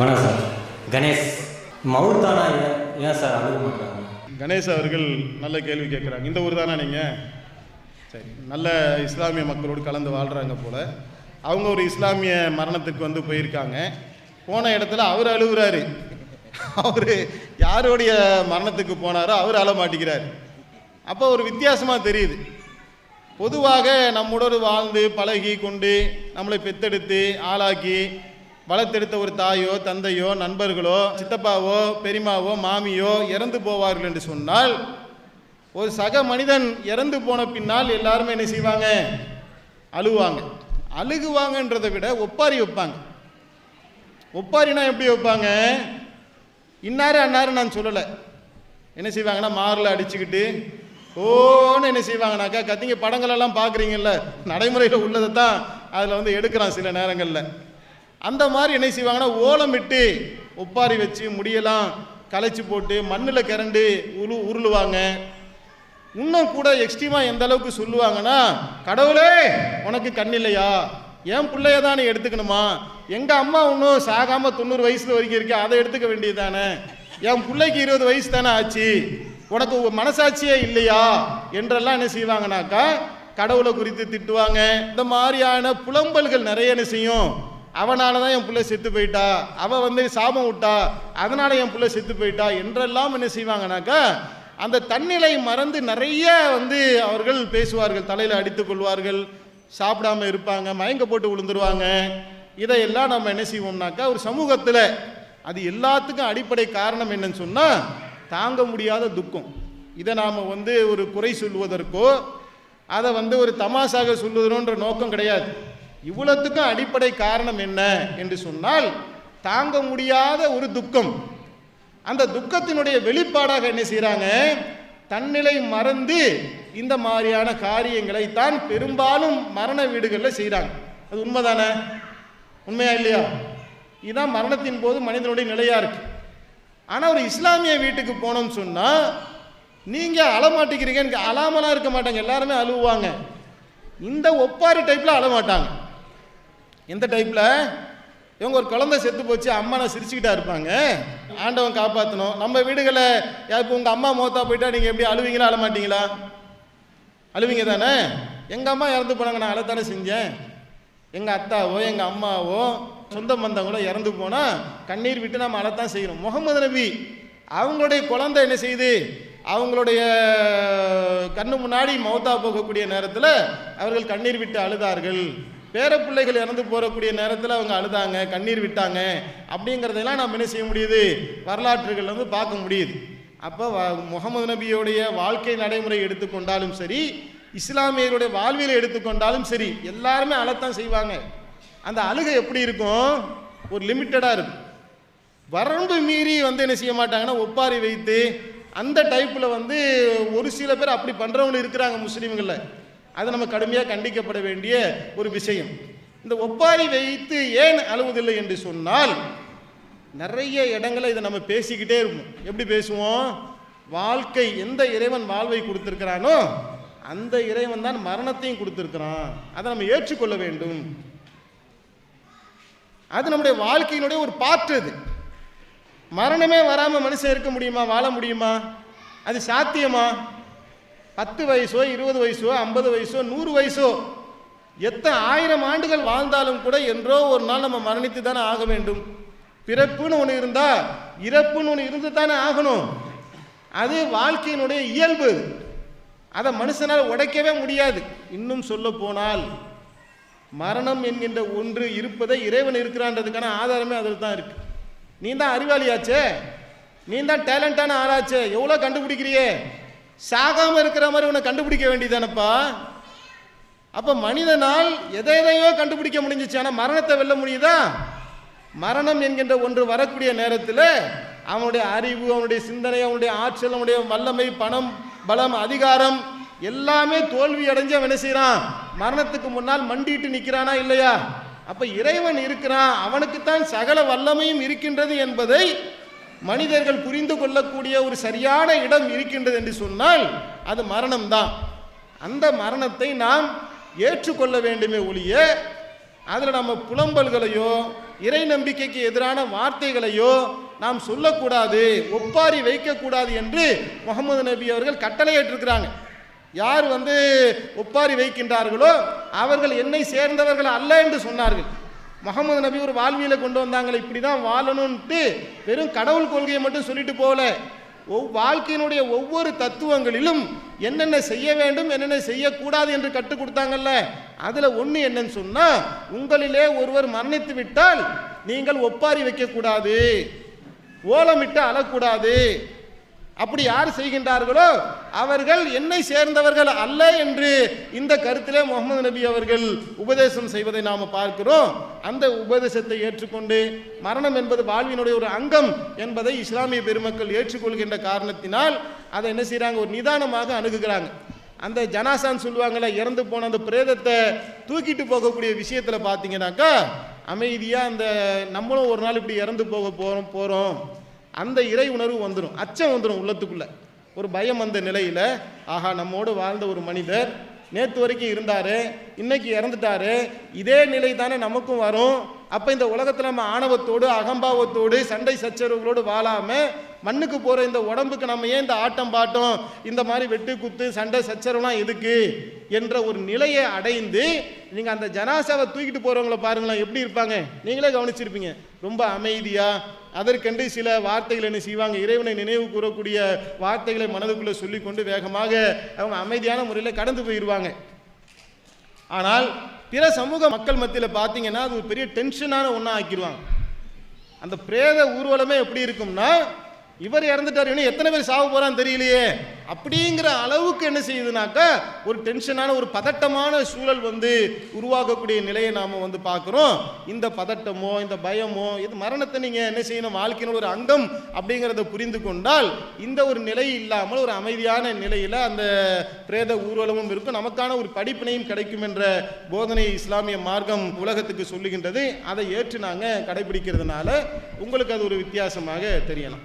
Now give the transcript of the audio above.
வணக்கம் சார். கணேஷ் மவுத்தானா ஏன் ஏன் சார் அழுக மாட்டாங்க கணேஷ் அவர்கள் நல்ல கேள்வி கேட்குறாங்க. இந்த ஊர் தானே நீங்கள் சரி நல்ல இஸ்லாமிய மக்களோடு கலந்து வாழ்கிறாங்க போல். அவங்க ஒரு இஸ்லாமிய மரணத்துக்கு வந்து போயிருக்காங்க. போன இடத்துல அவர் அழுகுறாரு. அவர் யாருடைய மரணத்துக்கு போனாரோ அவர் அழ மாட்டேங்கிறார். அப்போ ஒரு வித்தியாசமாக தெரியுது. பொதுவாக நம்முடன் வாழ்ந்து பழகி கொண்டு நம்மளை பெத்தெடுத்து ஆளாக்கி வளர்த்தெடுத்த ஒரு தாயோ தந்தையோ நண்பர்களோ சித்தப்பாவோ பெரியமாவோ மாமியோ இறந்து போவார்கள் என்று சொன்னால் ஒரு சக மனிதன் இறந்து போன பின்னால் எல்லாருமே என்ன செய்வாங்க? அழுவாங்க. அழுகுவாங்கன்றதை விட ஒப்பாரி வைப்பாங்க. ஒப்பாரினா எப்படி வைப்பாங்க? இன்னாரு அன்னாரு நான் சொல்லலை. என்ன செய்வாங்கன்னா மாரில் அடிச்சுக்கிட்டு ஓன்னு என்ன செய்வாங்கனாக்கா கத்திங்க படங்களெல்லாம் பார்க்குறீங்கல்ல நடைமுறையில் உள்ளதை தான் அதில் வந்து எடுக்கிறான் சில நேரங்களில். அந்த மாதிரி என்ன செய்வாங்கன்னா ஓலமிட்டு ஒப்பாரி வச்சு முடியெல்லாம் களைச்சி போட்டு மண்ணில் கிரண்டு உரு உருளுவாங்க. இன்னும் கூட எக்ஸ்ட்ரீமாக எந்த அளவுக்கு சொல்லுவாங்கன்னா கடவுளே உனக்கு கண் இல்லையா? என் பிள்ளைய தான் நீ எடுத்துக்கணுமா? எங்கள் அம்மா இன்னும் சாகாமல் தொண்ணூறு வயசில் வரைக்கும் இருக்கே அதை எடுத்துக்க வேண்டியது தானே என் பிள்ளைக்கு இருபது வயசு தானே ஆச்சு? உனக்கு மனசாட்சியே இல்லையா? என்றெல்லாம் என்ன செய்வாங்கனாக்கா கடவுளை குறித்து திட்டுவாங்க. இந்த மாதிரியான புலம்பல்கள் நிறைய என்ன செய்யும்? அவனால தான் என் பிள்ளை செத்து போயிட்டா அவ வந்து சாபம் விட்டா அதனால என் பிள்ளை செத்து போயிட்டா என்றெல்லாம் என்ன செய்வாங்கனாக்கா அந்த தன்னிலை மறந்து நிறைய வந்து அவர்கள் பேசுவார்கள் தலையில் அடித்துக் கொள்வார்கள் சாப்பிடாம இருப்பாங்க மயங்க போட்டு விழுந்துருவாங்க. இதையெல்லாம் நம்ம என்ன செய்வோம்னாக்கா ஒரு சமூகத்தில் அது எல்லாத்துக்கும் அடிப்படை காரணம் என்னன்னு சொன்னால் தாங்க முடியாத துக்கம். இதை நாம் வந்து ஒரு குறை சொல்வதற்கோ அதை வந்து ஒரு தமாசாக சொல்லுதுன்ற நோக்கம் கிடையாது. இவ்வளத்துக்கும் அடிப்படை காரணம் என்ன என்று சொன்னால் தாங்க முடியாத ஒரு துக்கம். அந்த துக்கத்தினுடைய வெளிப்பாடாக என்ன செய்கிறாங்க தன்னிலை மறந்து இந்த மாதிரியான காரியங்களை தான் பெரும்பாலும் மரண வீடுகளில் செய்கிறாங்க அது உண்மைதானே? உண்மையா இல்லையா? இதுதான் மரணத்தின் போது மனிதனுடைய நிலையாக இருக்கு. ஆனால் ஒரு இஸ்லாமிய வீட்டுக்கு போனோம்னு சொன்னால் நீங்கள் அழமாட்டிக்கிறீங்கன்னு அழாமலாம் இருக்க மாட்டாங்க. எல்லாருமே அழுவாங்க இந்த ஒப்பாறு டைப்பில் அழமாட்டாங்க. எந்த டைப்பில் இவங்க ஒரு குழந்தை செத்து போச்சு அம்மா நான் சிரிச்சுக்கிட்டா இருப்பாங்க. ஆண்டவன் காப்பாற்றணும் நம்ம வீடுகளை இப்போ உங்கள் அம்மா மோத்தா போயிட்டா நீங்கள் எப்படி அழுவீங்களா அழ மாட்டீங்களா? அழுவீங்க தானே? எங்கள் அம்மா இறந்து போனாங்க நான் அழத்தானே செஞ்சேன். எங்கள் அத்தாவோ எங்கள் அம்மாவோ சொந்த பந்தங்களோ இறந்து போனால் கண்ணீர் விட்டு நம்ம அழத்தான் செய்கிறோம் முகமது நபி அவங்களுடைய குழந்தை என்ன செய்யுது அவங்களுடைய கண்ணு முன்னாடி மௌத்தா போகக்கூடிய நேரத்தில் அவர்கள் கண்ணீர் விட்டு அழுதார்கள். பேர பிள்ளைகள் இறந்து போகக்கூடிய நேரத்தில் அவங்க அழுதாங்க கண்ணீர் விட்டாங்க அப்படிங்கிறதெல்லாம் நாம் என்ன செய்ய முடியுது? வரலாற்றுகள் வந்து பார்க்க முடியுது. அப்போ முகமது நபியோடைய வாழ்க்கை நடைமுறை எடுத்துக்கொண்டாலும் சரி இஸ்லாமியருடைய வாழ்வியலை எடுத்துக்கொண்டாலும் சரி எல்லாருமே அழத்தான் செய்வாங்க. அந்த அழுகை எப்படி இருக்கும்? ஒரு லிமிட்டடாக இருக்கும். வரம்பு மீறி வந்து என்ன செய்ய மாட்டாங்கன்னா ஒப்பாரி வைத்து அந்த டைப்பில் வந்து ஒரு சில பேர் அப்படி பண்ணுறவங்க இருக்கிறாங்க முஸ்லீம்களில். அது நம்ம கடுமையாக கண்டிக்கப்பட வேண்டிய ஒரு விஷயம். இந்த ஒப்பாரி வைத்து ஏன் அழுவதில்லை என்று சொன்னால் நிறைய இடங்களை இதை நம்ம பேசிக்கிட்டே இருப்போம். எப்படி பேசுவோம்? வாழ்க்கை எந்த இறைவன் வாழ்வை கொடுத்துருக்கிறானோ அந்த இறைவன் தான் மரணத்தையும் கொடுத்துருக்கிறான். அதை நம்ம ஏற்றுக்கொள்ள வேண்டும். அது நம்முடைய வாழ்க்கையினுடைய ஒரு பாற்று அது. மரணமே வராமல் மனுஷன் இருக்க முடியுமா? வாழ முடியுமா? அது சாத்தியமா? பத்து வயசோ இருபது வயசோ ஐம்பது வயசோ நூறு வயசோ எத்தனை ஆயிரம் ஆண்டுகள் வாழ்ந்தாலும் கூட என்றோ ஒரு நாள் நம்ம மரணித்து தானே ஆக வேண்டும். பிறப்புன்னு ஒன்று இருந்தா இறப்புன்னு ஒன்று இருந்து தானே ஆகணும். அது வாழ்க்கையினுடைய இயல்பு. அதை மனுஷனால் உடைக்கவே முடியாது. இன்னும் சொல்ல போனால் மரணம் என்கின்ற ஒன்று இருப்பதை இறைவன் இருக்கிறான்றதுக்கான ஆதாரமே அதில் தான் இருக்கு. நீ தான் அறிவாளியாச்சே? நீ தான் டேலண்டான ஆளாச்சே? எவ்வளோ கண்டுபிடிக்கிறியே? சாகாம இருக்கிற மாதிரி உன்னை கண்டுபிடிக்க வேண்டியதானப்பா? அப்போ மனிதனால் எதை எதையோ கண்டுபிடிக்க முடிஞ்சிச்சு ஆனால் மரணத்தை வெல்ல முடியுதா? மரணம் என்கின்ற ஒன்று வரக்கூடிய நேரத்தில் அவனுடைய அறிவு அவனுடைய சிந்தனை அவனுடைய ஆற்றல் அவனுடைய வல்லமை பணம் பலம் அதிகாரம் எல்லாமே தோல்வி அடைஞ்சு அவன் என்ன செய்கிறான் மரணத்துக்கு முன்னால் மண்டிட்டு நிற்கிறானா இல்லையா? அப்ப இறைவன் இருக்கிறான். அவனுக்குத்தான் சகல வல்லமையும் இருக்கின்றது என்பதை மனிதர்கள் புரிந்து கொள்ளக்கூடிய ஒரு சரியான இடம் இருக்கின்றது என்று சொன்னால் அது மரணம்தான். அந்த மரணத்தை நாம் ஏற்றுக்கொள்ள வேண்டுமே ஒழிய அதில் நம்ம புலம்பல்களையோ இறை நம்பிக்கைக்கு எதிரான வார்த்தைகளையோ நாம் சொல்லக்கூடாது ஒப்பாரி வைக்கக்கூடாது என்று முகமது நபி அவர்கள் கட்டளையிட்டிருக்கிறாங்க. யார் வந்து ஒப்பாரி வைக்கின்றார்களோ அவர்கள் என்னை சேர்ந்தவர்கள் அல்ல என்று சொன்னார்கள். முகமது நபி ஒரு வாழ்வியில் கொண்டு வந்தாங்களே இப்படி தான் வாழணும்ட்டு வெறும் கடவுள் கொள்கையை மட்டும் சொல்லிட்டு போகல. ஒவ் வாழ்க்கையினுடைய ஒவ்வொரு தத்துவங்களிலும் என்னென்ன செய்ய வேண்டும் என்னென்ன செய்யக்கூடாது என்று கற்றுக் கொடுத்தாங்கல்ல அதில் ஒன்று என்னன்னு சொன்னால் உங்களிலே ஒருவர் மரணித்து விட்டால் நீங்கள் ஒப்பாரி வைக்கக்கூடாது ஓலமிட்டு அழக்கூடாது அப்படி யார் செய்கின்றார்களோ அவர்கள் என்னை சேர்ந்தவர்கள் அல்ல என்று இந்த கருத்திலே முகமது நபி அவர்கள் உபதேசம் செய்வதை நாம் பார்க்கிறோம். அந்த உபதேசத்தை ஏற்றுக்கொண்டு மரணம் என்பது வாழ்வினுடைய ஒரு அங்கம் என்பதை இஸ்லாமிய பெருமக்கள் ஏற்றுக்கொள்கின்ற காரணத்தினால் அதை என்ன செய்கிறாங்க ஒரு நிதானமாக அணுகுகிறாங்க. அந்த ஜனாசான்னு சொல்லுவாங்கல்ல இறந்து போன அந்த பிரேதத்தை தூக்கிட்டு போகக்கூடிய விஷயத்தில் பார்த்தீங்கன்னாக்கா அமைதியாக அந்த நம்மளும் ஒரு நாள் இப்படி இறந்து போக போகிறோம் போகிறோம் அந்த இறை உணர்வு வந்துடும் அச்சம் வந்துடும் உள்ளத்துக்குள்ளே. ஒரு பயம் வந்த நிலையில் ஆஹா நம்மோடு வாழ்ந்த ஒரு மனிதர் நேற்று வரைக்கும் இருந்தார் இன்னைக்கு இறந்துட்டாரு இதே நிலை தானே நமக்கும் வரும். அப்போ இந்த உலகத்தில் நம்ம ஆணவத்தோடு அகம்பாவத்தோடு சண்டை சச்சரவுகளோடு வாழாமல் மண்ணுக்கு போகிற இந்த உடம்புக்கு நம்ம ஏன் இந்த ஆட்டம் பாட்டம் இந்த மாதிரி வெட்டு குத்து சண்டை சச்சரவுலாம் எதுக்கு? என்ற ஒரு நிலையை அடைந்து நீங்கள் அந்த ஜனாசாவை தூக்கிட்டு போகிறவங்கள பாருங்களேன் எப்படி இருப்பாங்க? நீங்களே கவனிச்சிருப்பீங்க. ரொம்ப அமைதியாக அதற்கென்று சில வார்த்தைகள் என்ன செய்வாங்க? இறைவனை நினைவு கூறக்கூடிய வார்த்தைகளை மனதுக்குள்ளே சொல்லிக்கொண்டு வேகமாக அவங்க அமைதியான முறையில் கடந்து போயிடுவாங்க ஆனால் பிற சமூக மக்கள் மத்தியில் பார்த்தீங்கன்னா அது ஒரு பெரிய டென்ஷனான ஒன்றா ஆக்கிடுவாங்க அந்த பிரேத ஊர்வலமே எப்படி இருக்கும்னா இவர் இறந்துட்டார் இன்னும் எத்தனை பேர் சாவு போறான்னு தெரியலையே. அப்படிங்கிற அளவுக்கு என்ன செய்யுதுனாக்கா ஒரு டென்ஷனான ஒரு பதட்டமான சூழல் வந்து உருவாகக்கூடிய நிலையை நாம் வந்து பார்க்குறோம். இந்த பதட்டமோ இந்த பயமோ இது மரணத்தை நீங்கள் என்ன செய்யணும் வாழ்க்கையின் ஒரு அங்கம் அப்படிங்கிறத புரிந்து கொண்டால் இந்த ஒரு நிலை இல்லாமல் ஒரு அமைதியான நிலையில் அந்த பிரேத ஊர்வலமும் இருக்கும். நமக்கான ஒரு படிப்பினையும் கிடைக்கும் என்ற போதனை இஸ்லாமிய மார்க்கம் உலகத்துக்கு சொல்லுகின்றது. அதை ஏற்று நாங்கள் கடைபிடிக்கிறதுனால உங்களுக்கு அது ஒரு வித்தியாசமாக தெரியலாம்.